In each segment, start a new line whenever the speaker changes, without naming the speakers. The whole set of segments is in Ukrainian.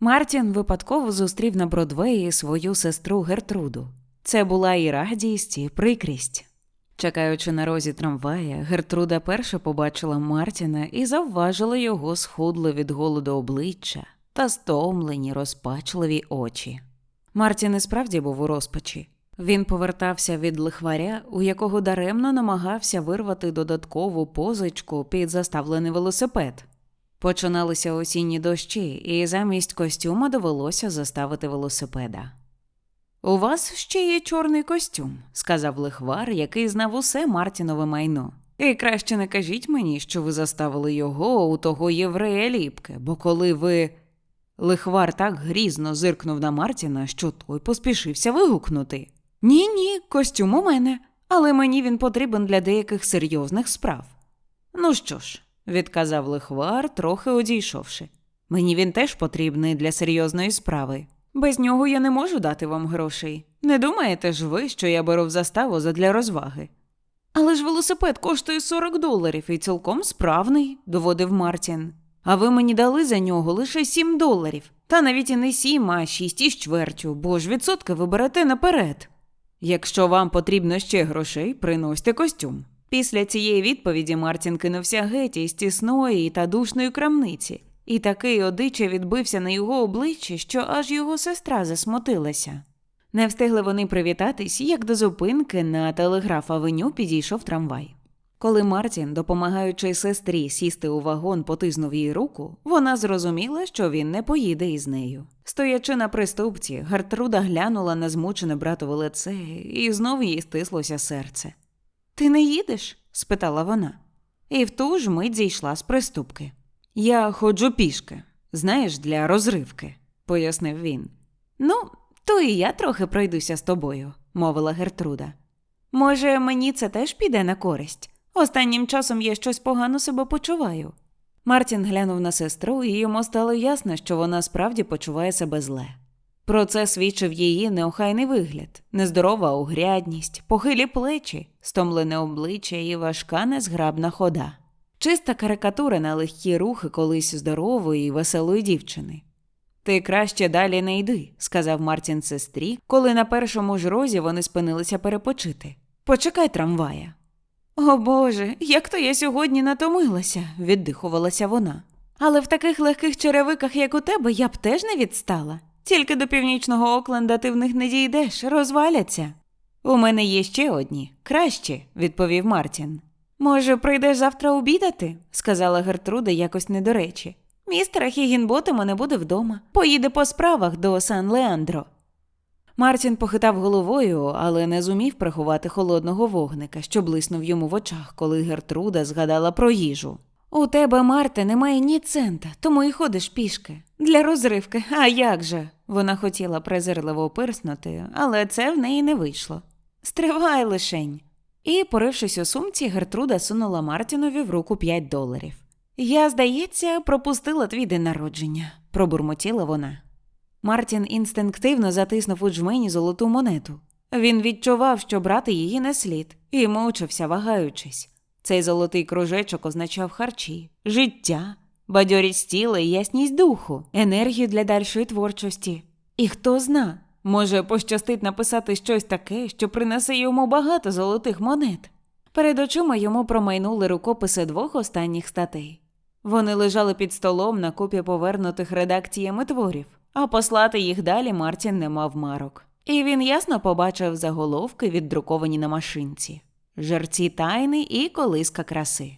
Мартін випадково зустрів на Бродвеї свою сестру Гертруду. Це була і радість, і прикрість. Чекаючи на розі трамвая, Гертруда перша побачила Мартіна і завважила його схудле від голоду обличчя та стомлені, розпачливі очі. Мартін і справді був у розпачі. Він повертався від лихваря, у якого даремно намагався вирвати додаткову позичку під заставлений велосипед. Починалися осінні дощі, і замість костюма довелося заставити велосипеда. У вас ще є чорний костюм, сказав лихвар, який знав усе Мартінове майно. І краще не кажіть мені, що ви заставили його у того єврея ліпки, бо коли ви. Лихвар так грізно зиркнув на Мартіна, що той поспішився вигукнути. Ні, ні, костюм у мене, але мені він потрібен для деяких серйозних справ. Ну що ж, відказав лихвар, трохи одійшовши. Мені він теж потрібний для серйозної справи. Без нього я не можу дати вам грошей. Не думаєте ж ви, що я беру в заставу задля розваги? Але ж велосипед коштує 40 доларів і цілком справний, доводив Мартін. А ви мені дали за нього лише 7 доларів. Та навіть і не 7, а 6 із чвертю, бо ж відсотки ви берете наперед. Якщо вам потрібно ще грошей, приносьте костюм. Після цієї відповіді Мартін кинувся геть із тісної та душної крамниці, і такий одиче відбився на його обличчі, що аж його сестра засмутилася. Не встигли вони привітатись, як до зупинки на телеграф авеню підійшов трамвай. Коли Мартін, допомагаючи сестрі сісти у вагон, потиснув їй руку, вона зрозуміла, що він не поїде із нею. Стоячи на приступці, Гертруда глянула на змучене братове лице, і знов їй стислося серце. Ти не їдеш? спитала вона. І в ту ж мить зійшла з приступки. Я ходжу пішки, знаєш, для розривки, пояснив він. Ну, то і я трохи пройдуся з тобою, мовила Гертруда. Може, мені це теж піде на користь? Останнім часом я щось погано себе почуваю. Мартін глянув на сестру, і йому стало ясно, що вона справді почуває себе зле. Про це свідчив її неохайний вигляд, нездорова огрядність, похилі плечі, стомлене обличчя і важка незграбна хода. Чиста карикатура на легкі рухи колись здорової і веселої дівчини. Ти краще далі не йди, сказав Мартін сестрі, коли на першому ж розі вони спинилися перепочити. Почекай трамвая. О Боже, як то я сьогодні натомилася, віддихувалася вона. Але в таких легких черевиках, як у тебе, я б теж не відстала. Тільки до північного Окленда ти в них не дійдеш, розваляться. У мене є ще одні, кращі, відповів Мартін. Може, прийдеш завтра обідати? сказала Гертруда якось недоречі. Містера Хігінботема не буде вдома. Поїде по справах до Сан Леандро. Мартін похитав головою, але не зумів приховати холодного вогника, що блиснув йому в очах, коли Гертруда згадала про їжу. У тебе, Марте, немає ні цента, тому й ходиш пішки. Для розривки, а як же? Вона хотіла презирливо пирснути, але це в неї не вийшло. Стривай лишень. І, порившись у сумці, Гертруда сунула Мартінові в руку п'ять доларів. Я, здається, пропустила твій день народження, пробурмотіла вона. Мартін інстинктивно затиснув у джмені золоту монету. Він відчував, що брати її не слід, і мовчався, вагаючись. Цей золотий кружечок означав харчі, життя, бадьорість тіла і ясність духу, енергію для дальшої творчості. І хто зна, може пощастить написати щось таке, що принесе йому багато золотих монет. Перед очима йому промайнули рукописи двох останніх статей. Вони лежали під столом на купі повернутих редакціями творів, а послати їх далі Мартін не мав марок. І він ясно побачив заголовки, віддруковані на машинці жерці тайни і колиска краси.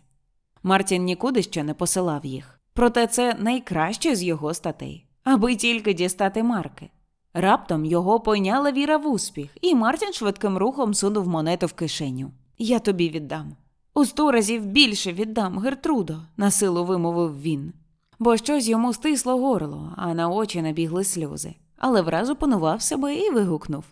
Мартін нікуди ще не посилав їх. Проте це найкраще з його статей, аби тільки дістати марки. Раптом його пойняла віра в успіх, і Мартін швидким рухом сунув монету в кишеню. Я тобі віддам. У сто разів більше віддам, Гертрудо, насилу вимовив він. бо щось йому стисло горло, а на очі набігли сльози, але враз опанував себе і вигукнув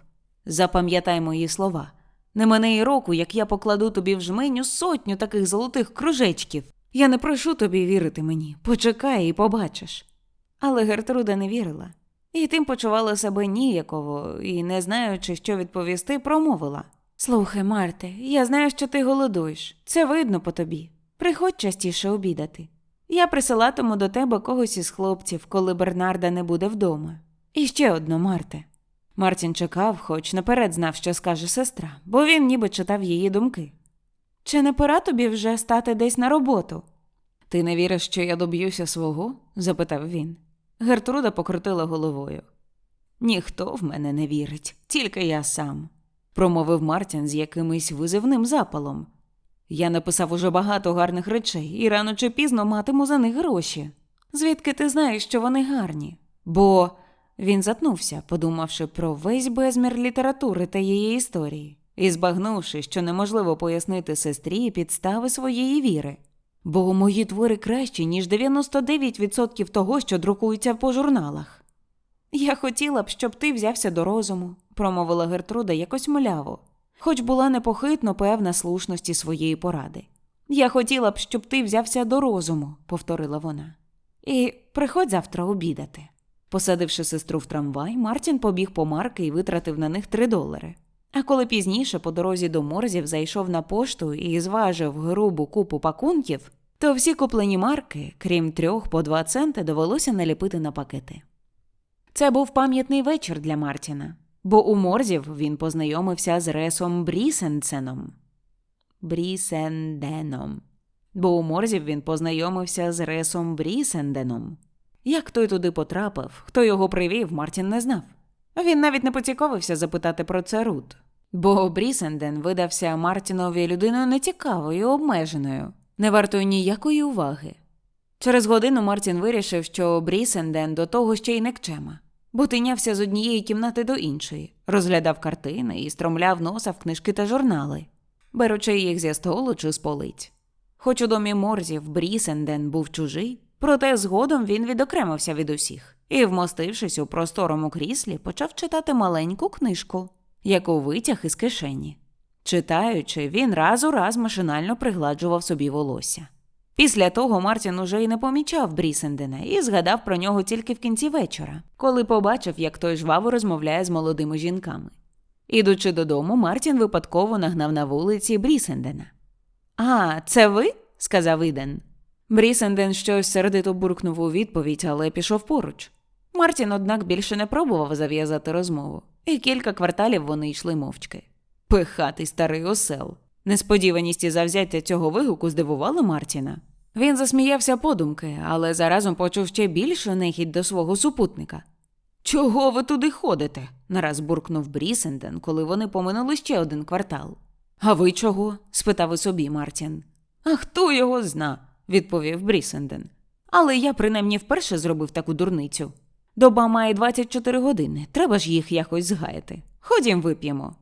Запам'ятай мої слова. Не мене і року, як я покладу тобі в жменю сотню таких золотих кружечків. Я не прошу тобі вірити мені. Почекай і побачиш. Але Гертруда не вірила. І тим почувала себе ніяково і, не знаючи, що відповісти, промовила Слухай, Марте, я знаю, що ти голодуєш. Це видно по тобі. Приходь частіше обідати. Я присилатиму до тебе когось із хлопців, коли Бернарда не буде вдома. І ще одно, Марте. Мартін чекав, хоч наперед знав, що скаже сестра, бо він ніби читав її думки. Чи не пора тобі вже стати десь на роботу? Ти не віриш, що я доб'юся свого? запитав він. Гертруда покрутила головою. Ніхто в мене не вірить, тільки я сам, промовив Мартін з якимось визивним запалом. Я написав уже багато гарних речей і рано чи пізно матиму за них гроші. Звідки ти знаєш, що вони гарні? Бо він затнувся, подумавши про весь безмір літератури та її історії, і збагнувши, що неможливо пояснити сестрі підстави своєї віри. Бо мої твори кращі, ніж 99% того, що друкується по журналах. Я хотіла б, щоб ти взявся до розуму, промовила Гертруда якось мляво, хоч була непохитно певна слушності своєї поради. Я хотіла б, щоб ти взявся до розуму, повторила вона. І приходь завтра обідати. Посадивши сестру в трамвай, Мартін побіг по марки і витратив на них три долари. А коли пізніше по дорозі до морзів зайшов на пошту і зважив грубу купу пакунків, то всі куплені марки, крім трьох по два центи, довелося наліпити на пакети. Це був пам'ятний вечір для Мартіна, бо у морзів він познайомився з Ресом Брісенценом. Брісенденом. Бо у морзів він познайомився з Ресом Брісенденом. Як той туди потрапив, хто його привів, Мартін не знав. Він навіть не поцікавився запитати про це Рут. Бо Брісенден видався Мартінові людиною нецікавою, обмеженою, не вартою ніякої уваги. Через годину Мартін вирішив, що Брісенден до того ще й некчема, бо тинявся з однієї кімнати до іншої, розглядав картини і стромляв носа в книжки та журнали, беручи їх зі столу чи з полиць. Хоч у домі Морзів Брісенден був чужий, проте згодом він відокремився від усіх і, вмостившись у просторому кріслі, почав читати маленьку книжку, яку витяг із кишені. Читаючи, він раз у раз машинально пригладжував собі волосся. Після того Мартін уже й не помічав Брісендена і згадав про нього тільки в кінці вечора, коли побачив, як той жваво розмовляє з молодими жінками. Ідучи додому, Мартін випадково нагнав на вулиці Брісендена. А, це ви? сказав Іден. Брісенден щось сердито буркнув у відповідь, але пішов поруч. Мартін, однак, більше не пробував зав'язати розмову, і кілька кварталів вони йшли мовчки. Пихатий старий осел. Несподіваність і завзяття цього вигуку здивували Мартіна. Він засміявся подумки, але заразом почув ще більшу нехідь до свого супутника. Чого ви туди ходите? нараз буркнув Брісенден, коли вони поминули ще один квартал. А ви чого? спитав і собі Мартін. А хто його зна, відповів Брісенден. Але я принаймні вперше зробив таку дурницю. Доба має 24 години, треба ж їх якось згаяти. Ходім вип'ємо.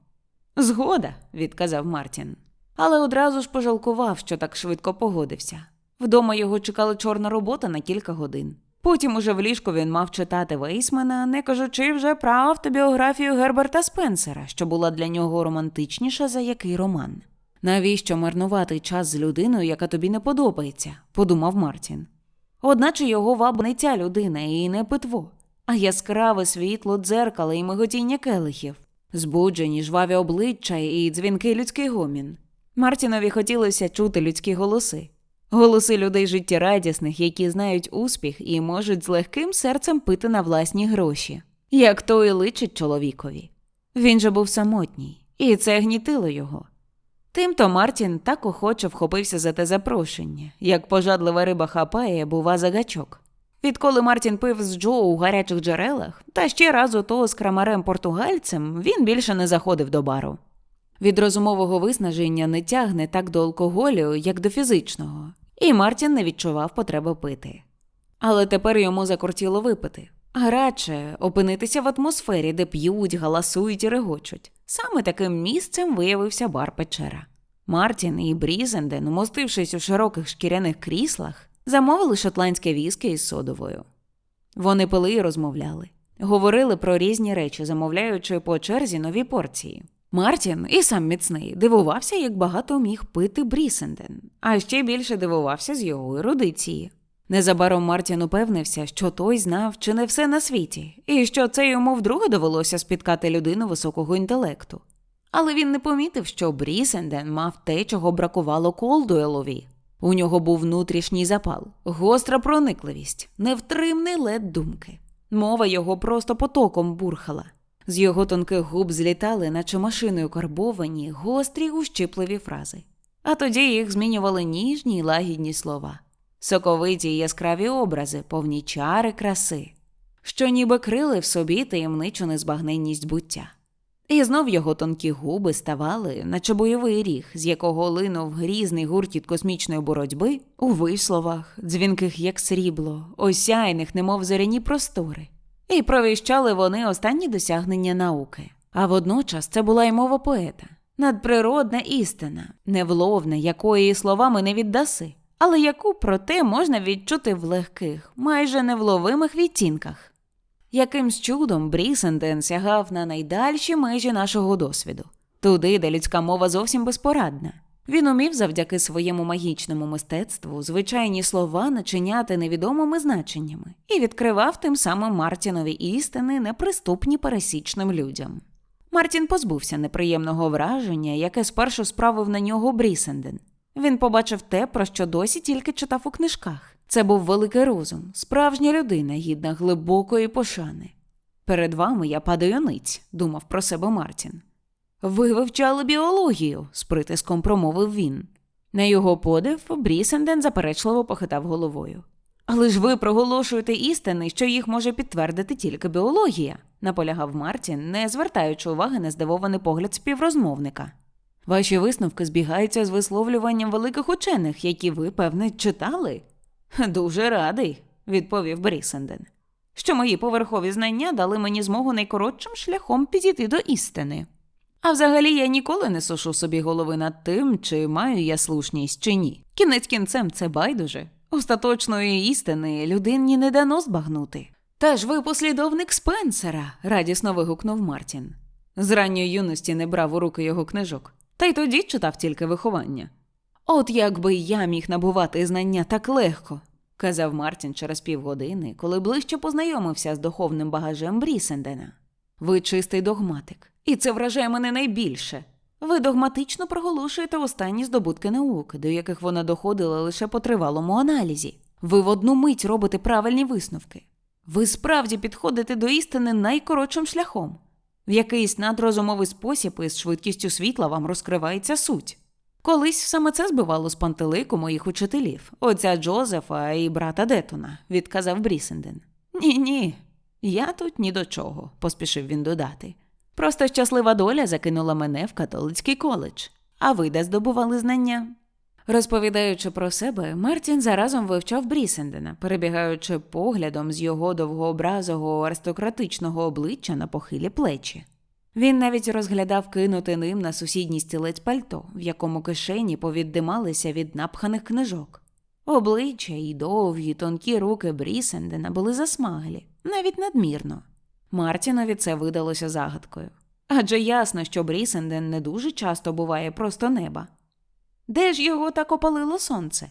Згода, відказав Мартін. Але одразу ж пожалкував, що так швидко погодився. Вдома його чекала чорна робота на кілька годин. Потім уже в ліжку він мав читати Вейсмена, не кажучи вже про автобіографію Герберта Спенсера, що була для нього романтичніша за який роман. Навіщо марнувати час з людиною, яка тобі не подобається? подумав Мартін. Одначе його ваб не ця людина і не питво, а яскраве світло дзеркала і миготіння келихів, збуджені жваві обличчя і дзвінкий людський гомін. Мартінові хотілося чути людські голоси, голоси людей життєрадісних, які знають успіх і можуть з легким серцем пити на власні гроші, як то і личить чоловікові. Він же був самотній, і це гнітило його. Тимто Мартін так охоче вхопився за те запрошення, як пожадлива риба хапає, бува за гачок. Відколи Мартін пив з Джо у гарячих джерелах, та ще раз ото з крамарем португальцем, він більше не заходив до бару. Від розумового виснаження не тягне так до алкоголю, як до фізичного, і Мартін не відчував потреби пити. Але тепер йому закортіло випити, а радше опинитися в атмосфері, де п'ють, галасують і регочуть. Саме таким місцем виявився бар Печера. Мартін і Брізенден, умостившись у широких шкіряних кріслах, Замовили шотландське віскі із содовою. Вони пили і розмовляли, говорили про різні речі, замовляючи по черзі нові порції. Мартін і сам міцний дивувався, як багато міг пити Брісенден, а ще більше дивувався з його ерудиції. Незабаром Мартін упевнився, що той знав чи не все на світі, і що це йому вдруге довелося спіткати людину високого інтелекту. Але він не помітив, що Брісенден мав те, чого бракувало Колдуелові. У нього був внутрішній запал, гостра проникливість, невтримний лед думки. Мова його просто потоком бурхала. З його тонких губ злітали, наче машиною карбовані, гострі ущипливі фрази. А тоді їх змінювали ніжні й лагідні слова, соковиті й яскраві образи, повні чари краси, що ніби крили в собі таємничу незбагненність буття. І знов його тонкі губи ставали, наче бойовий ріг, з якого линув грізний гуркіт космічної боротьби у висловах, дзвінких як срібло, осяйних, немов зоряні простори. І провіщали вони останні досягнення науки. А водночас це була й мова поета, надприродна істина, невловна, якої словами не віддаси, але яку, проте, можна відчути в легких, майже невловимих відтінках. Якимсь чудом Брісенден сягав на найдальші межі нашого досвіду, туди, де людська мова зовсім безпорадна. Він умів завдяки своєму магічному мистецтву звичайні слова начиняти невідомими значеннями і відкривав тим самим Мартінові істини, неприступні пересічним людям. Мартін позбувся неприємного враження, яке спершу справив на нього Брісенден. Він побачив те, про що досі тільки читав у книжках. Це був великий розум, справжня людина, гідна глибокої пошани. Перед вами я падаю ниць, думав про себе Мартін. Ви вивчали біологію, з притиском промовив він. На його подив Брісенден заперечливо похитав головою. Але ж ви проголошуєте істини, що їх може підтвердити тільки біологія, наполягав Мартін, не звертаючи уваги на здивований погляд співрозмовника. Ваші висновки збігаються з висловлюванням великих учених, які ви, певне, читали. Дуже радий, відповів Брісенден, що мої поверхові знання дали мені змогу найкоротшим шляхом підійти до істини. А взагалі я ніколи не сушу собі голови над тим, чи маю я слушність, чи ні. Кінець кінцем це байдуже. Остаточної істини людині не дано збагнути. Та ж ви послідовник Спенсера, радісно вигукнув Мартін. З ранньої юності не брав у руки його книжок, та й тоді читав тільки виховання. От якби я міг набувати знання так легко, казав Мартін через півгодини, коли ближче познайомився з духовним багажем Брісендена. Ви чистий догматик, і це вражає мене найбільше. Ви догматично проголошуєте останні здобутки науки, до яких вона доходила лише по тривалому аналізі. Ви в одну мить робите правильні висновки. Ви справді підходите до істини найкоротшим шляхом. В якийсь надрозумовий спосіб із швидкістю світла вам розкривається суть. Колись саме це збивало з пантелику моїх учителів, отця Джозефа і брата Детона, відказав Брісенден. Ні, ні, я тут ні до чого, поспішив він додати. Просто щаслива доля закинула мене в католицький коледж, а ви де здобували знання. Розповідаючи про себе, Мартін заразом вивчав Брісендена, перебігаючи поглядом з його довгообразого аристократичного обличчя на похилі плечі. Він навіть розглядав кинути ним на сусідній стілець пальто, в якому кишені повіддималися від напханих книжок. Обличчя і довгі, тонкі руки Брісендена були засмаглі, навіть надмірно. Мартінові це видалося загадкою. Адже ясно, що Брісенден не дуже часто буває просто неба. Де ж його так опалило сонце?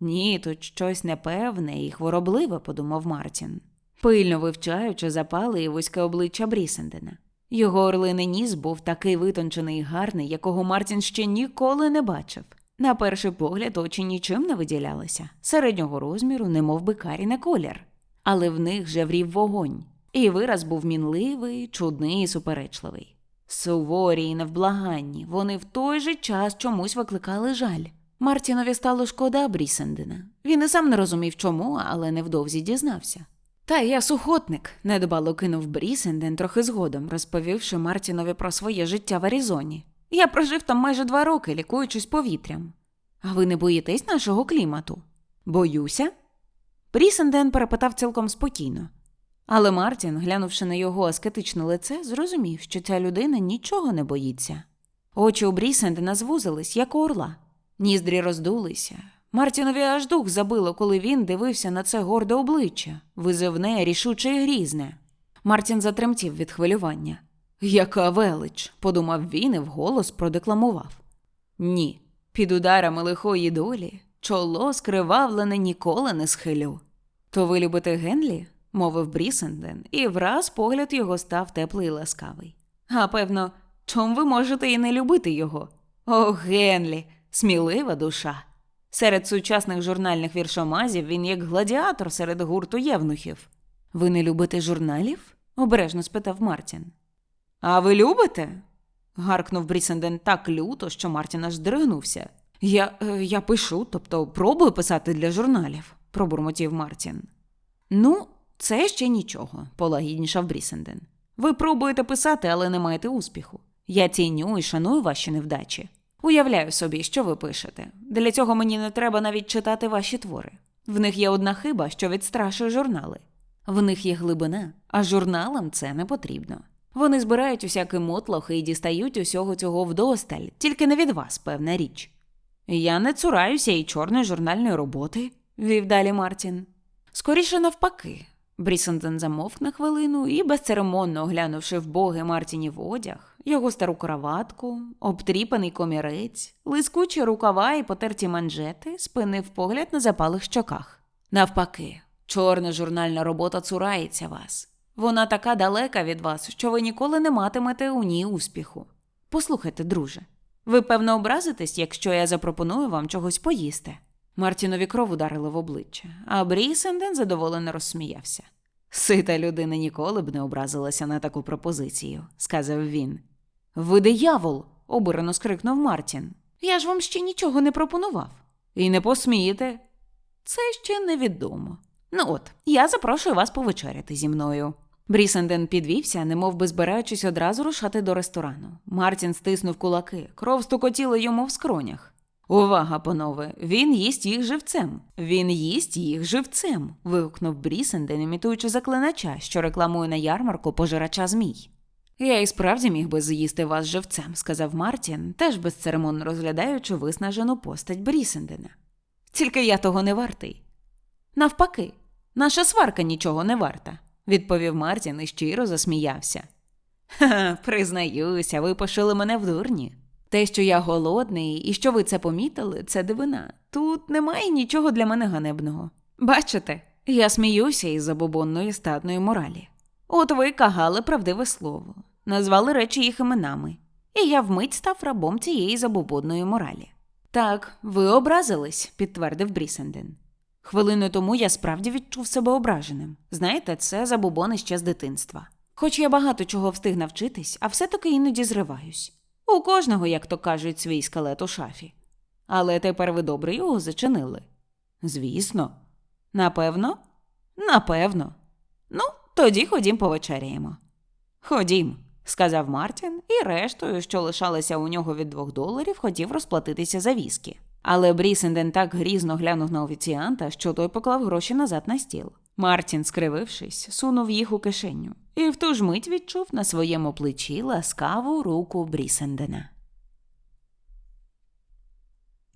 Ні, тут щось непевне і хворобливе, подумав Мартін, пильно вивчаючи запали і вузьке обличчя Брісендена. Його орлиний ніс був такий витончений і гарний, якого Мартін ще ніколи не бачив. На перший погляд очі нічим не виділялися, середнього розміру, немов би карі на колір, але в них жеврів вогонь, і вираз був мінливий, чудний і суперечливий. Суворі і невблаганні, вони в той же час чомусь викликали жаль. Мартінові стало шкода Брісендена. Він і сам не розумів чому, але невдовзі дізнався. Та я сухотник, недбало кинув Брісенден трохи згодом, розповівши Мартінові про своє життя в Аризоні. Я прожив там майже два роки, лікуючись повітрям. А ви не боїтесь нашого клімату? Боюся? Брісенден перепитав цілком спокійно. Але Мартін, глянувши на його аскетичне лице, зрозумів, що ця людина нічого не боїться. Очі у Брісендена звузились, як орла, ніздрі роздулися, Мартінові аж дух забило, коли він дивився на це горде обличчя, визивне, рішуче і грізне. Мартін затремтів від хвилювання. Яка велич, подумав він і вголос продекламував. Ні, під ударами лихої долі чоло скривавлене ніколи не схилю. То ви любите Генлі? Мовив Брісенден, і враз погляд його став теплий і ласкавий. А певно, чом ви можете і не любити його? О, Генлі, смілива душа. Серед сучасних журнальних віршомазів він як гладіатор серед гурту євнухів. Ви не любите журналів? обережно спитав Мартін. А ви любите? гаркнув Брісенден так люто, що Мартін аж здригнувся. Я, е, я пишу, тобто пробую писати для журналів, пробурмотів Мартін. Ну, це ще нічого, полагіднішав Брісенден. Ви пробуєте писати, але не маєте успіху. Я ціню і шаную ваші невдачі. Уявляю собі, що ви пишете. Для цього мені не треба навіть читати ваші твори. В них є одна хиба, що відстрашує журнали. В них є глибина, а журналам це не потрібно. Вони збирають усякий мотлох і дістають усього цього вдосталь, тільки не від вас, певна річ. Я не цураюся і чорної журнальної роботи, вів далі Мартін. Скоріше навпаки. Брісенден замовк на хвилину і, безцеремонно оглянувши в боги Мартінів одяг, його стару краватку, обтріпаний комірець, лискучі рукава і потерті манжети, спинив погляд на запалих щоках. Навпаки, чорна журнальна робота цурається вас. Вона така далека від вас, що ви ніколи не матимете у ній успіху. Послухайте, друже, ви певно образитесь, якщо я запропоную вам чогось поїсти. Мартінові кров ударило в обличчя, а Брісенден задоволено розсміявся. Сита людина ніколи б не образилася на таку пропозицію, сказав він. Ви диявол, обурено скрикнув Мартін. Я ж вам ще нічого не пропонував. І не посмієте. Це ще невідомо. Ну от, я запрошую вас повечеряти зі мною. Брісенден підвівся, немов би збираючись одразу рушати до ресторану. Мартін стиснув кулаки, кров стукотіла йому в скронях. Увага, панове, він їсть їх живцем. Він їсть їх живцем. вигукнув Брісенден, імітуючи заклинача, що рекламує на ярмарку пожирача змій. Я і справді міг би з'їсти вас живцем, сказав Мартін, теж безцеремонно розглядаючи виснажену постать Брісендена. Тільки я того не вартий. Навпаки, наша сварка нічого не варта, відповів Мартін і щиро засміявся. Ха, признаюся, ви пошили мене в дурні. Те, що я голодний і що ви це помітили, це дивина. Тут немає нічого для мене ганебного. Бачите, я сміюся із забобонної статної моралі. От ви кагали правдиве слово, назвали речі їх іменами, і я вмить став рабом цієї забобонної моралі. Так, ви образились, підтвердив Брісенден. Хвилину тому я справді відчув себе ображеним. Знаєте, це забобони ще з дитинства. Хоч я багато чого встиг навчитись, а все таки іноді зриваюсь. У кожного, як то кажуть, свій скелет у шафі. Але тепер ви добре його зачинили. Звісно. Напевно? Напевно. Ну, тоді ходім повечеряємо. Ходім, сказав Мартін, і рештою, що лишалося у нього від двох доларів, хотів розплатитися за віскі. Але Брісенден так грізно глянув на офіціанта, що той поклав гроші назад на стіл. Мартін, скривившись, сунув їх у кишеню і в ту ж мить відчув на своєму плечі ласкаву руку Брісендена.